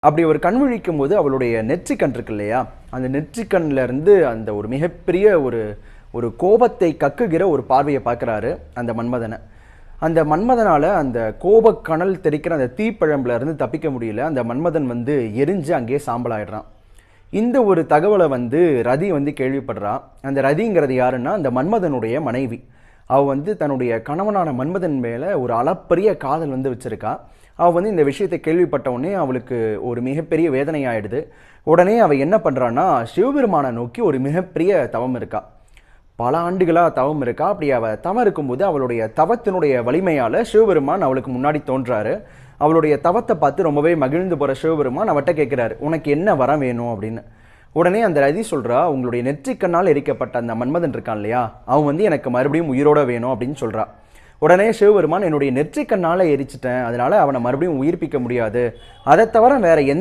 அப்படி ஒரு கண் விழிக்கும் போது அவளுடைய நெற்றிக்கண் இருக்கு இல்லையா? அந்த நெற்றிக்கண்ணில் இருந்து அந்த ஒரு மிகப்பெரிய ஒரு ஒரு கோபத்தை கக்குகிற ஒரு பார்வையை பார்க்குறாரு அந்த மன்மதனை. அந்த மன்மதனால அந்த கோபக்கணல் தெரிக்கிற அந்த தீப்பழம்புல இருந்து தப்பிக்க முடியல. அந்த மன்மதன் வந்து எரிஞ்சு அங்கேயே சாம்பலாயிடுறான். இந்த ஒரு தகவலை வந்து ரதி வந்து கேள்விப்படுறான் அந்த ரதிங்கிறது யாருன்னா அந்த மன்மதனுடைய மனைவி. அவ வந்து தன்னுடைய கணவனான மன்மதன் மேலே ஒரு அளப்பரிய காதல் வந்து வச்சிருக்கா. அவள் வந்து இந்த விஷயத்தை கேள்விப்பட்ட உடனே அவளுக்கு ஒரு மிகப்பெரிய வேதனை ஆயிடுது உடனே அவள் என்ன பண்ணுறான்னா சிவபெருமானை நோக்கி ஒரு மிகப்பெரிய தவம் இருக்கா. பல ஆண்டுகளாக தவம் இருக்கா. அப்படி அவள் தவம் இருக்கும்போது அவளுடைய தவத்தினுடைய வலிமையால் சிவபெருமான் அவளுக்கு முன்னாடி தோன்றாரு. அவளுடைய தவத்தை பார்த்து ரொம்பவே மகிழ்ந்து போகிற சிவபெருமான் அவட்ட கேட்குறாரு உனக்கு என்ன வரம் வேணும்? அப்படின்னு. உடனே அந்த ரதி சொல்றா உங்களுடைய நெற்றிக்கண்ணால் எரிக்கப்பட்ட அந்த மன்மதன் இருக்கான் இல்லையா? அவன் வந்து எனக்கு மறுபடியும் உயிரோட வேணும் அப்படின்னு சொல்றா. உடனே சிவபெருமான் என்னுடைய நெற்றிக்கண்ணால எரிச்சிட்டேன். அதனால அவனை மறுபடியும் உயிர்ப்பிக்க முடியாது. அதை தவிர வேற எந்த